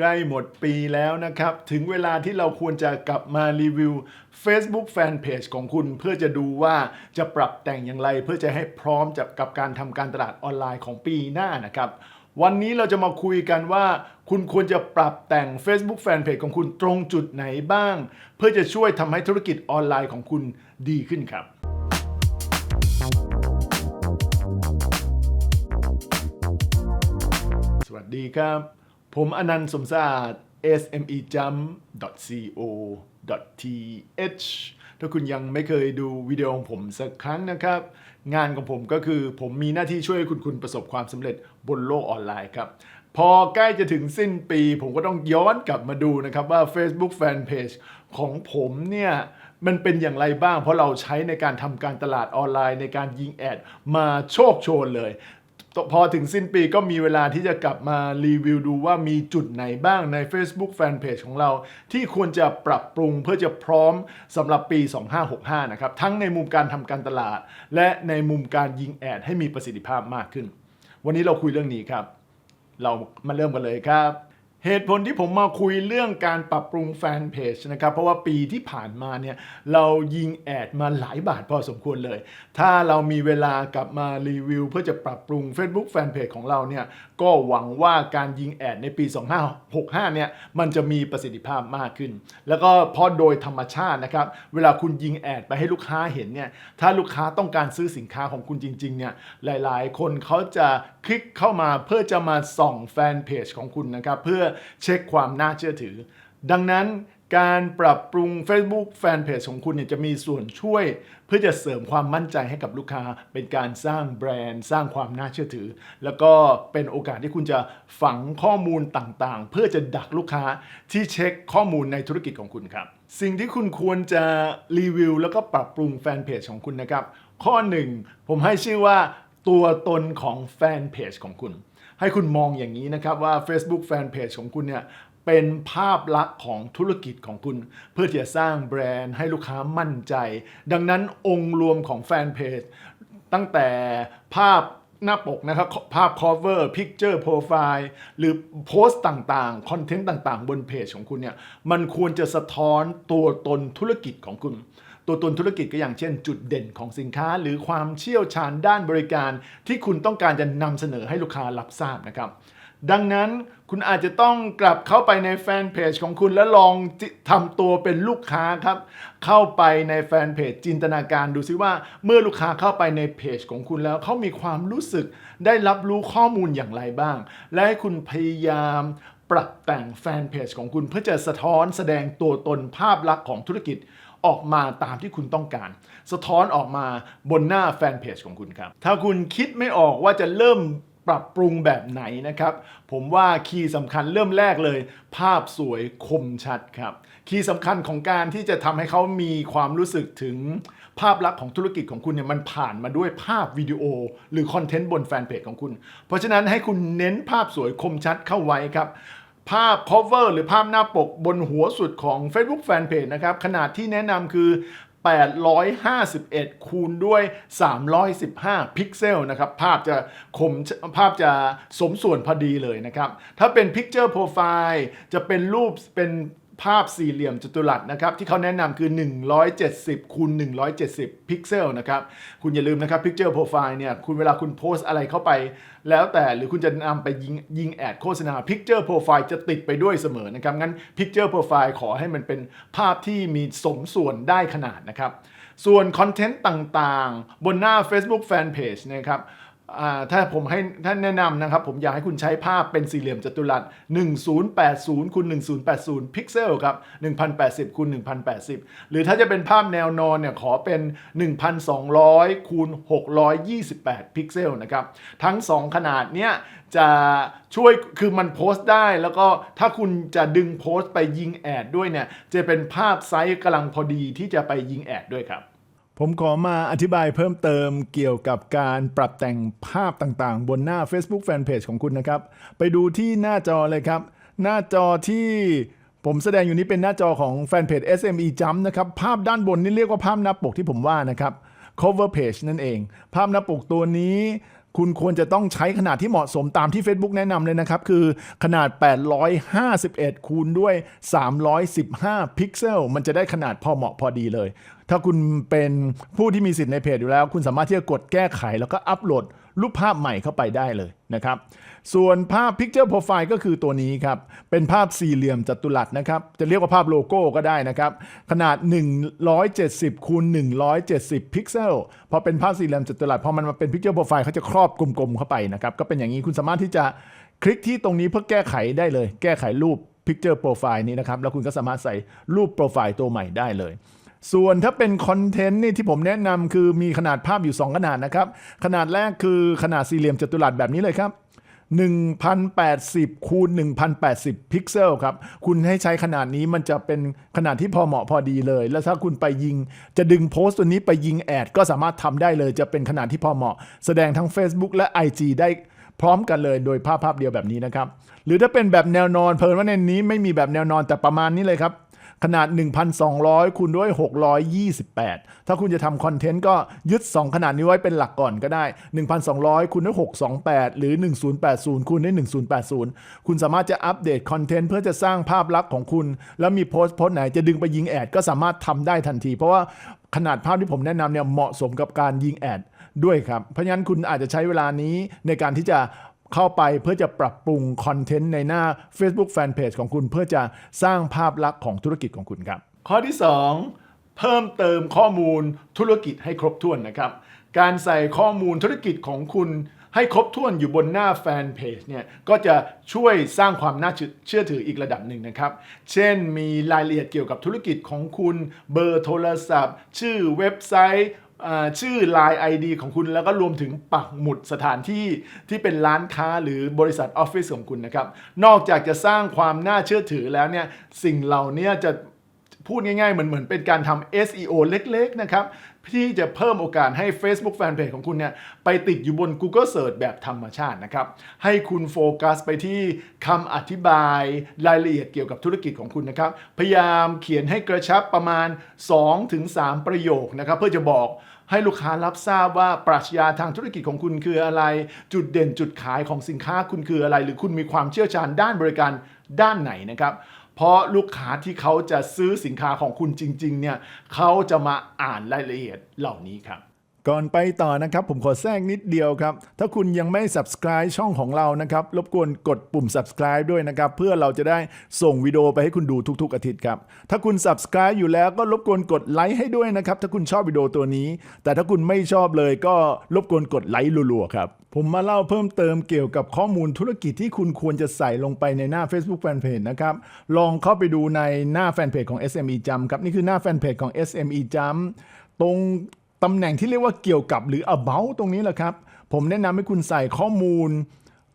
ใกล้หมดปีแล้วนะครับ ถึงเวลาที่เราควรจะกลับมารีวิว Facebook Fanpage ของคุณเพื่อจะดูว่าจะปรับแต่งอย่างไร เพื่อจะให้พร้อมจะกับการทำการตลาดออนไลน์ของปีหน้านะครับ วันนี้เราจะมาคุยกันว่า คุณควรจะปรับแต่ง Facebook Fanpage ของคุณตรงจุดไหนบ้าง เพื่อจะช่วยทำให้ธุรกิจออนไลน์ของคุณดีขึ้นครับสวัสดีครับ ผมอนันต์สมศาสตร์ smejump.co.th ถ้าคุณยังไม่เคยดูวิดีโอของผมสักครั้งนะครับ งานของผมก็คือผมมีหน้าที่ช่วยคุณคุณประสบความสำเร็จบนโลกออนไลน์ครับ พอใกล้จะถึงสิ้นปี ผมก็ต้องย้อนกลับมาดูนะครับว่า Facebook Fanpage ของผมเนี่ยมันเป็นอย่างไรบ้างเพราะเราใช้ในการทำการตลาดออนไลน์ในการยิงแอดมาโชคโชนเลย พอถึงสิ้นปีก็มีเวลาที่จะกลับมารีวิวดูว่ามีจุดไหนบ้างใน Facebook Fanpage ของเรา ที่ควรจะปรับปรุงเพื่อจะพร้อมสำหรับปี 2565 นะครับ ทั้งในมุมการทำการตลาด และในมุมการยิงแอดให้มีประสิทธิภาพมากขึ้น วันนี้เราคุยเรื่องนี้ครับ เรามาเริ่มกันเลยครับ เหตุผลที่ผมมาคุยเรื่องการปรับปรุงแฟนเพจนะครับ เพราะว่าปีที่ผ่านมาเนี่ยเรายิงแอดมาหลายบาทพอสมควรเลย ถ้าเรามีเวลากลับมารีวิว เพื่อจะปรับปรุง Facebook Fanpage ของเราเนี่ยก็หวังว่าการยิงแอดในปี 2565 เนี่ยมันจะมีประสิทธิภาพมากขึ้น แล้วก็เพราะโดยธรรมชาตินะครับเวลาคุณยิงแอดไปให้ลูกค้าเห็นเนี่ยถ้าลูกค้าต้องการซื้อสินค้าของคุณจริงๆเนี่ยหลายๆ คนเขาจะคลิกเข้ามาเพื่อจะมาส่องแฟนเพจของคุณนะครับเพื่อเช็คความน่าเชื่อถือ ดังนั้นการปรับปรุง Facebook Fanpage ของคุณเนี่ยจะมีส่วนช่วย เพื่อจะเสริมความมั่นใจให้กับลูกค้า เป็นการสร้างแบรนด์ สร้างความน่าเชื่อถือ แล้วก็เป็นโอกาสที่คุณจะฝังข้อมูลต่างๆ เพื่อจะดักลูกค้าที่เช็คข้อมูลในธุรกิจของคุณครับ สิ่งที่คุณควรจะรีวิว แล้วก็ปรับปรุงแฟนเพจของคุณนะครับ ข้อหนึ่งผมให้ชื่อว่าตัวตนของแฟนเพจของคุณ ให้คุณมองอย่างนี้นะครับว่า Facebook Fanpage ของคุณเนี่ยเป็นภาพลักษณ์ของธุรกิจของคุณ เพื่อที่จะสร้างแบรนด์ให้ลูกค้ามั่นใจ ดังนั้นองค์รวมของแฟนเพจตั้งแต่ภาพหน้าปกนะครับภาพ cover picture profile หรือโพสต์ต่างๆ คอนเทนต์ต่างๆ บนเพจของคุณเนี่ยมันควรจะสะท้อนตัวตนธุรกิจของคุณ ตัวตนธุรกิจก็อย่างเช่น จุดเด่นของสินค้า หรือความเชี่ยวชาญด้านบริการ ที่คุณต้องการจะนำเสนอให้ลูกค้ารับทราบนะครับ ดังนั้นคุณอาจจะต้องกลับเข้าไปในแฟนเพจของคุณแล้วลองทำตัวเป็นลูกค้าครับ เข้าไปในแฟนเพจจินตนาการดูซิว่า เมื่อลูกค้าเข้าไปในเพจของคุณแล้วเขามีความรู้สึกได้รับรู้ข้อมูลอย่างไรบ้าง และให้คุณพยายามปรับแต่งแฟนเพจของคุณเพื่อจะสะท้อนแสดงตัวตนภาพลักษณ์ของธุรกิจ ออกมาตามที่คุณต้องการ สะท้อนออกมาบนหน้าแฟนเพจของคุณครับ ถ้าคุณคิดไม่ออกว่าจะเริ่มปรับปรุงแบบไหนนะครับ ผมว่าคีย์สำคัญเริ่มแรกเลย ภาพสวยคมชัดครับ คีย์สำคัญของการที่จะทำให้เขามีความรู้สึกถึงภาพลักษณ์ของธุรกิจของคุณเนี่ยมันผ่านมาด้วยภาพวิดีโอ หรือคอนเทนต์บนแฟนเพจของคุณ เพราะฉะนั้นให้คุณเน้นภาพสวยคมชัดเข้าไว้ครับ ภาพ cover หรือภาพหน้าปกบนหัวสุดของ Facebook Fanpage นะครับ ขนาดที่แนะนำคือ 851 คูณด้วย 315 พิกเซลนะครับ ภาพจะคมภาพจะสมส่วนพอดีเลยนะครับ ถ้าเป็น Picture Profile จะเป็นรูปเป็น ภาพสี่เหลี่ยมจัตุรัสนะครับที่เขาแนะนำคือ 170คูณ170 พิกเซลนะครับคุณอย่าลืมนะครับ Picture Profile เนี่ยคุณเวลาคุณโพสอะไรเข้าไป แล้วแต่หรือคุณจะนำไปยิงยิงแอดโฆษณา Picture Profile จะติดไปด้วยเสมอนะครับงั้น Picture Profile ขอให้มันเป็นภาพที่มีสมส่วนได้ขนาดนะครับส่วนคอนเทนต์ต่างๆ บนหน้า Facebook Fanpage นะครับ ถ้าผมให้ท่านแนะนำนะครับ ผมอยากให้คุณใช้ภาพเป็นสี่เหลี่ยมจัตุรัส 1080คูณ1080 พิกเซลครับ 1080คูณ1080 หรือถ้าจะเป็นภาพแนวนอนเนี่ยขอเป็น 1200คูณ628 พิกเซลนะครับ ทั้ง 2 ขนาดเนี้ยจะช่วยคือมันโพสต์ได้ แล้วก็ถ้าคุณจะดึงโพสต์ไปยิงแอดด้วยเนี่ยจะเป็นภาพไซส์กำลังพอดีที่จะไปยิงแอดด้วยครับ ผมขอมาอธิบายเพิ่มเติมเกี่ยวกับการปรับแต่งภาพต่างๆ บนหน้า Facebook Fanpage ของคุณนะครับ ไปดูที่หน้าจอเลยครับ หน้าจอที่ผมแสดงอยู่นี้เป็นหน้าจอของแฟนเพจ SME Jump นะครับ ภาพด้านบนนี่เรียกว่าภาพหน้าปกที่ผมว่านะครับ cover page นั่นเอง ภาพหน้าปกตัวนี้ คุณควรจะต้องใช้ขนาดที่เหมาะสมตามที่ Facebook แนะนำเลยนะครับ คือขนาด 851 คูณด้วย 315 พิกเซล มันจะได้ขนาดพอเหมาะพอดีเลย ถ้าคุณเป็นผู้ที่มีสิทธิ์ในเพจอยู่แล้ว คุณสามารถที่จะกดแก้ไขแล้วก็อัปโหลด รูปภาพใหม่เข้าไปได้เลยนะครับ ส่วนภาพ Picture Profile ก็คือตัวนี้ครับ เป็นภาพสี่เหลี่ยมจัตุรัสนะครับ จะเรียกว่าภาพโลโก้ก็ได้นะครับ ขนาด 170คูณ170 พิกเซล พอเป็นภาพสี่เหลี่ยมจัตุรัส พอมันมาเป็น Picture Profile เขาจะครอบกลมๆเข้าไปนะครับ ก็เป็นอย่างนี้คุณสามารถที่จะคลิกที่ตรงนี้เพื่อแก้ไขได้เลย แก้ไขรูป Picture Profile นี้นะครับ แล้วคุณก็สามารถใส่รูปโปรไฟล์ตัวใหม่ได้เลย ส่วนถ้าเป็นคอนเทนต์นี่ที่ผมแนะนำคือมีขนาดภาพอยู่ 2 ขนาดนะครับ ขนาดแรกคือขนาดสี่เหลี่ยมจัตุรัสแบบนี้เลยครับ1080คูณ1080 พิกเซลครับ คุณให้ใช้ขนาดนี้มันจะเป็นขนาดที่พอเหมาะพอดีเลย แล้วถ้าคุณไปยิง จะดึงโพสต์ตัวนี้ไปยิงแอด ก็สามารถทำได้เลย จะเป็นขนาดที่พอเหมาะ แสดงทั้ง Facebook และ IG ได้พร้อมกันเลยโดยภาพภาพเดียวแบบนี้นะครับ หรือถ้าเป็นแบบแนวนอนเพลินว่าในนี้ไม่มีแบบแนวนอนแต่ประมาณนี้เลยครับ ขนาด 1,200 คูณด้วย 628 ถ้าคุณจะทำคอนเทนต์ก็ยึด 2 ขนาดนี้ไว้เป็นหลักก่อนก็ได้ 1,200 คูณด้วย 628 หรือ 1080 คูณด้วย1080 คุณสามารถจะอัปเดตคอนเทนต์เพื่อจะสร้างภาพลักษณ์ของคุณ แล้วมีโพสต์โพสต์ไหนจะดึงไปยิงแอดก็สามารถทำได้ทันที เพราะว่าขนาดภาพที่ผมแนะนำเนี่ยเหมาะสมกับการยิงแอดด้วยครับ เพราะฉะนั้นคุณอาจจะใช้เวลานี้ในการที่จะ เข้าไปเพื่อจะปรับปรุงคอนเทนต์ในหน้า Facebook Fanpage ของคุณเพื่อจะสร้างภาพลักษณ์ของธุรกิจของคุณครับ ข้อที่ 2 เพิ่มเติมข้อมูลธุรกิจให้ครบถ้วนนะครับ การใส่ข้อมูลธุรกิจของคุณให้ครบถ้วนอยู่บนหน้าแฟนเพจเนี่ยก็จะช่วยสร้างความน่าเชื่อถืออีกระดับหนึ่งนะครับ เช่นมีรายละเอียดเกี่ยวกับธุรกิจของคุณ เบอร์โทรศัพท์ ชื่อเว็บไซต์ ชื่อ Line ID ของคุณแล้วก็รวมถึงปักหมุดสถานที่ที่เป็นร้านค้าหรือบริษัทออฟฟิศของคุณนะครับ นอกจากจะสร้างความน่าเชื่อถือแล้วเนี่ยสิ่งเหล่านี้จะพูดง่ายๆ เหมือนเหมือนเป็นการทำ SEO เล็กๆ นะครับที่จะเพิ่มโอกาสให้ Facebook Fanpage ของคุณเนี่ยไปติดอยู่บน Google Search แบบธรรมชาตินะครับ ให้คุณโฟกัสไปที่คำอธิบายรายละเอียดเกี่ยวกับธุรกิจของคุณนะครับ พยายามเขียนให้กระชับประมาณ 2-3 ประโยคนะครับ เพื่อจะบอก ให้ลูกค้ารับทราบว่าปรัชญาทางธุรกิจของคุณคืออะไร จุดเด่นจุดขายของสินค้าคุณคืออะไร หรือคุณมีความเชี่ยวชาญด้านบริการด้านไหนนะครับเพราะลูกค้าที่เขาจะซื้อสินค้าของคุณจริงๆเนี่ยเขาจะมาอ่านรายละเอียดเหล่านี้ครับ ก่อนไปต่อนะครับผมขอแทรกนิดเดียวครับ ถ้าคุณยังไม่ subscribe ช่องของเรานะครับ รบกวนกดปุ่ม subscribe ด้วยนะครับ เพื่อเราจะได้ส่งวิดีโอไปให้คุณดูทุก ๆ อาทิตย์ครับ ถ้าคุณ subscribe อยู่แล้วก็รบกวนกดไลค์ให้ด้วยนะครับ ถ้าคุณชอบวิดีโอตัวนี้ แต่ถ้าคุณไม่ชอบเลยก็รบกวนกดไลค์รัวๆครับผมมาเล่าเพิ่มเติมเกี่ยวกับข้อมูลธุรกิจที่คุณควรจะใส่ลงไปในหน้า Facebook Fanpage นะครับ ลองเข้าไปดูในหน้าแฟนเพจของ SME จำครับ นี่คือหน้าแฟนเพจของ SME จำตรง ตำแหน่งที่เรียกว่าเกี่ยวกับหรือ about ตรงนี้แหละครับ ผมแนะนำให้คุณใส่ข้อมูล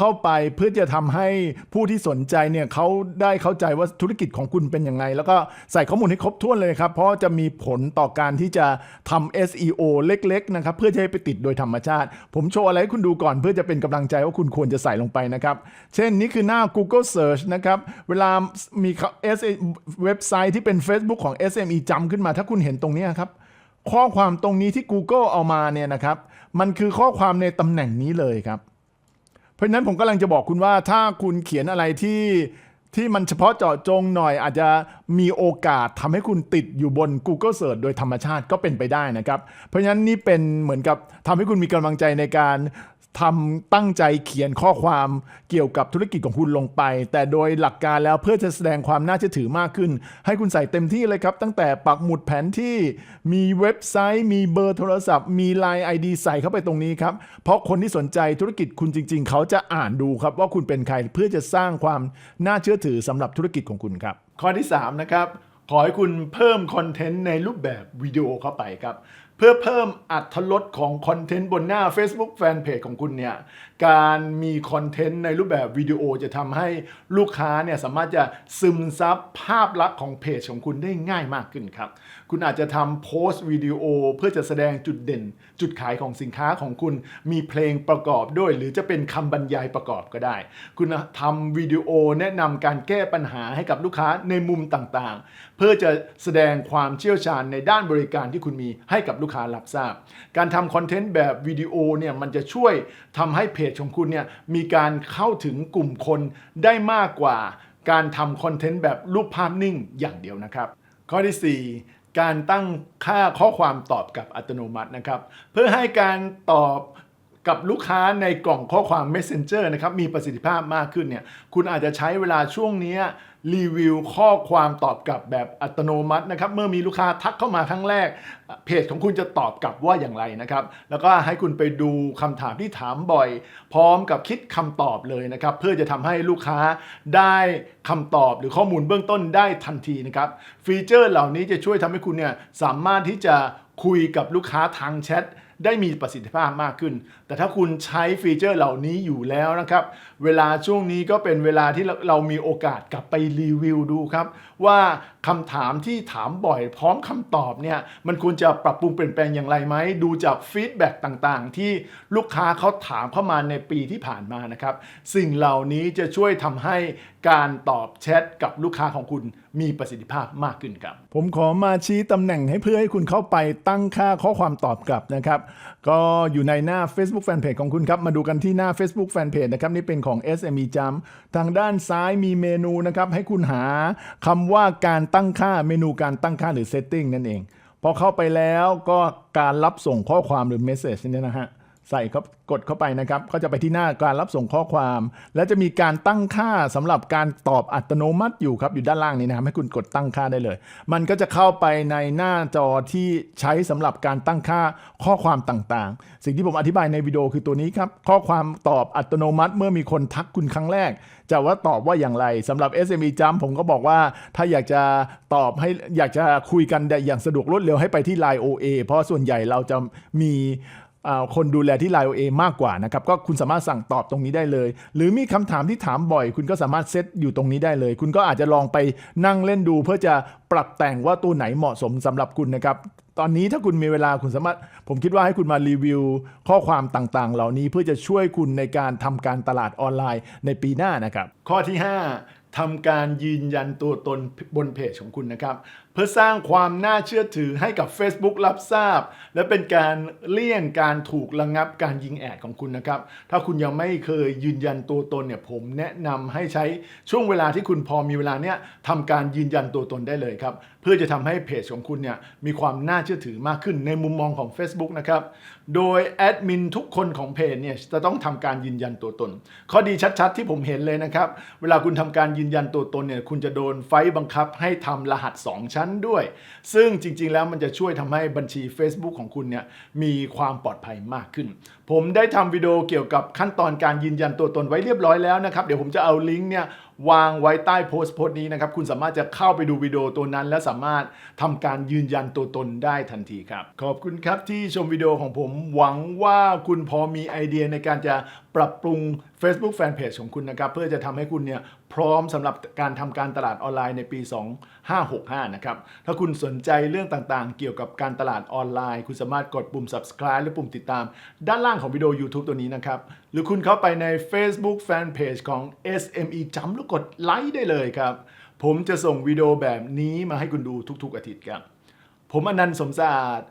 เข้าไปเพื่อจะทำให้ผู้ที่สนใจเนี่ยเขาได้เข้าใจว่าธุรกิจของคุณเป็นยังไง แล้วก็ใส่ข้อมูลให้ครบถ้วนเลยครับ เพราะจะมีผลต่อการที่จะทำ SEO เล็กๆนะครับเพื่อจะให้ไปติดโดยธรรมชาติ ผมโชว์อะไรให้คุณดูก่อนเพื่อจะเป็นกำลังใจว่าคุณควรจะใส่ลงไปนะครับ เช่นนี้คือหน้า Google Search นะครับเวลามีเว็บไซต์ที่เป็น Facebook ของ SME จำขึ้นมาถ้าคุณเห็นตรงนี้ครับ ข้อความตรงนี้ที่ Google เอามาเนี่ยนะครับ มันคือข้อความในตำแหน่งนี้เลยครับ เพราะนั้นผมกำลังจะบอกคุณว่าถ้าคุณเขียนอะไรที่ที่มันเฉพาะเจาะจงหน่อยอาจจะมีโอกาสทำให้คุณติดอยู่บน Google Search โดยธรรมชาติก็เป็นไปได้นะครับ เพราะฉะนั้นนี่เป็นเหมือนกับทำให้คุณมีกำลังใจในการ ทำตั้งใจเขียนข้อความเกี่ยวกับธุรกิจของคุณลงไป แต่โดยหลักการแล้วเพื่อจะแสดงความน่าเชื่อถือมากขึ้น ให้คุณใส่เต็มที่เลยครับ ตั้งแต่ปักหมุดแผนที่มีเว็บไซต์ มีเบอร์โทรศัพท์ มี Line ID ใส่เข้าไปตรงนี้ครับ เพราะคนที่สนใจธุรกิจคุณจริง ๆ เขาจะอ่านดูครับว่าคุณเป็นใครเพื่อจะสร้างความน่าเชื่อถือสำหรับธุรกิจของคุณครับ ข้อที่ 3 นะครับขอให้คุณเพิ่มคอนเทนต์ในรูปแบบวิดีโอเข้าไปครับ เพื่อเพิ่มอัตรสของคอนเทนต์บนหน้า Facebook Fanpage ของคุณเนี่ย การมีคอนเทนต์ในรูปแบบวิดีโอจะทำให้ลูกค้าเนี่ยสามารถจะซึมซับภาพลักษณ์ของเพจของคุณได้ง่ายมากขึ้นครับ คุณอาจจะทำโพสต์วิดีโอเพื่อจะแสดงจุดเด่น จุดขายของสินค้าของคุณมีเพลงประกอบด้วย หรือจะเป็นคำบรรยายประกอบก็ได้ คุณทำวิดีโอแนะนำการแก้ปัญหาให้กับลูกค้าในมุมต่างๆ เพื่อจะแสดงความเชี่ยวชาญในด้านบริการที่คุณมีให้กับลูกค้ารับทราบ การทำคอนเทนต์แบบวิดีโอเนี่ยมันจะช่วยทำให้เพจของคุณเนี่ยมีการเข้าถึงกลุ่มคนได้มากกว่าการทำคอนเทนต์แบบรูปภาพนิ่งอย่างเดียวนะครับ ข้อที่ 4 การตั้งค่าข้อความตอบกับอัตโนมัตินะครับ เพื่อให้การตอบกับลูกค้าในกล่องข้อความ Messenger นะครับมีประสิทธิภาพมากขึ้นเนี่ยคุณอาจจะใช้เวลาช่วงนี้ รีวิวข้อความตอบกลับแบบอัตโนมัตินะครับ เมื่อมีลูกค้าทักเข้ามาครั้งแรก เพจของคุณจะตอบกลับว่าอย่างไรนะครับ แล้วก็ให้คุณไปดูคำถามที่ถามบ่อย พร้อมกับคิดคำตอบเลยนะครับ เพื่อจะทำให้ลูกค้าได้คำตอบหรือข้อมูลเบื้องต้นได้ทันทีนะครับ ฟีเจอร์เหล่านี้จะช่วยทำให้คุณเนี่ยสามารถที่จะคุยกับลูกค้าทางแชทได้มีประสิทธิภาพมากขึ้นแต่ถ้าคุณใช้ฟีเจอร์เหล่านี้อยู่แล้วนะครับ เวลาช่วงนี้ก็เป็นเวลาที่เราเรามีโอกาสกลับไปรีวิวดูครับ ว่าคำถามที่ถามบ่อยพร้อมคำตอบเนี่ยมันควรจะปรับปรุงเปลี่ยนแปลงอย่างไรไหม ดูจากฟีดแบ็กต่างๆ ที่ลูกค้าเขาถามเข้ามาในปีที่ผ่านมานะครับ สิ่งเหล่านี้จะช่วยทำให้การตอบแชทกับลูกค้าของคุณมีประสิทธิภาพมากขึ้นครับ ผมขอมาชี้ตำแหน่งให้เพื่อให้คุณเข้าไปตั้งค่าข้อความตอบกลับนะครับ ก็อยู่ในหน้า Facebook Fanpage ของคุณครับ มาดูกันที่หน้า Facebook Fanpage นะครับ นี่เป็นของ SME Jump ทางด้านซ้ายมีเมนูนะครับ ให้คุณหาคำว่าการตั้งค่าเมนูการตั้งค่าหรือ Setting นั่นเอง พอเข้าไปแล้วก็การรับส่งข้อความหรือ Message เนี่ยนะฮะ ใส่ครับกดเข้าไปนะครับก็จะไปที่หน้าการรับส่งข้อความ และจะมีการตั้งค่าสำหรับการตอบอัตโนมัติอยู่ครับอยู่ด้านล่างนี้นะครับให้คุณกดตั้งค่าได้เลย มันก็จะเข้าไปในหน้าจอที่ใช้สำหรับการตั้งค่าข้อความต่างๆ สิ่งที่ผมอธิบายในวิดีโอคือตัวนี้ครับ ข้อความตอบอัตโนมัติเมื่อมีคนทักคุณครั้งแรก จะว่าตอบว่าอย่างไรสำหรับ SME Jump ผมก็บอกว่าถ้าอยากจะตอบให้อยากจะคุยกันอย่างสะดวกรวดเร็วให้ไปที่ Line OA เพราะส่วนใหญ่เราจะมี คนดูแลที่ Line OA มากกว่านะครับก็คุณสามารถสั่งตอบตรงนี้ได้เลย หรือมีคำถามที่ถามบ่อย คุณก็สามารถเซตอยู่ตรงนี้ได้เลย คุณก็อาจจะลองไปนั่งเล่นดู เพื่อจะปรับแต่งว่าตัวไหนเหมาะสมสำหรับคุณนะครับตอนนี้ถ้าคุณมีเวลาคุณสามารถ ผมคิดว่าให้คุณมารีวิว ข้อความต่างๆ เหล่านี้เพื่อจะช่วยคุณในการทำการตลาดออนไลน์ในปีหน้านะครับ ข้อที่ 5ทำการยืนยันตัวตนบนเพจของคุณนะครับ พื่อสร้างความน่าเชื่อถือให้กับ Facebook รับทราบ และเป็นการเลี่ยงการถูกระงับการยิงแอดของคุณนะครับ ถ้าคุณยังไม่เคยยืนยันตัวตนเนี่ยผมแนะนำให้ใช้ช่วงเวลาที่คุณพอมีเวลาเนี่ยทำการยืนยันตัวตนได้เลยครับ เพื่อจะทำให้เพจของคุณเนี่ยมีความน่าเชื่อถือมากขึ้นในมุมมองของ Facebook นะครับ โดยแอดมินทุกคนของเพจเนี่ยจะต้องทำการยืนยันตัวตน ข้อดีชัดๆ ที่ผมเห็นเลยนะครับ เวลาคุณทำการยืนยันตัวตนเนี่ยคุณจะโดนไฟบังคับให้ทำรหัส 2 ชั้นด้วย ซึ่งจริงๆแล้วมันจะช่วยทำให้บัญชี Facebook ของคุณเนี่ยมีความปลอดภัยมากขึ้น ผมได้ทำวิดีโอเกี่ยวกับขั้นตอนการยืนยันตัวตนไว้เรียบร้อยแล้วนะครับ เดี๋ยวผมจะเอาลิงก์เนี่ยวางไว้ใต้โพสต์โพสต์นี้นะครับ คุณสามารถจะเข้าไปดูวิดีโอตัวนั้น และสามารถทำการยืนยันตัวตนได้ทันทีครับ ขอบคุณครับที่ชมวิดีโอของผมหวังว่าคุณพอมีไอเดียในการจะปรับปรุง Facebook Fanpage ของคุณนะครับ เพื่อจะทำให้คุณเนี่ยพร้อมสำหรับการทำการตลาดออนไลน์ในปี 2565 นะครับ ถ้าคุณสนใจเรื่องต่างๆ เกี่ยวกับการตลาดออนไลน์ คุณสามารถกดปุ่ม subscribe หรือปุ่มติดตาม ด้านล่างของวิดีโอ YouTube ตัวนี้นะครับ หรือคุณเข้าไปใน Facebook Fanpage ของ SME จำแล้วกดไลค์ได้เลยครับ ผมจะส่งวิดีโอแบบนี้มาให้คุณดูทุกๆอาทิตย์ครับ ผมอนันต์สมศาสตร์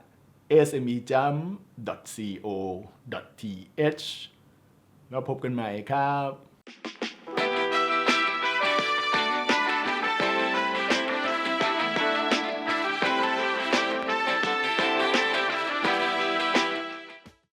smejump.co.th แล้วพบกันใหม่ครับ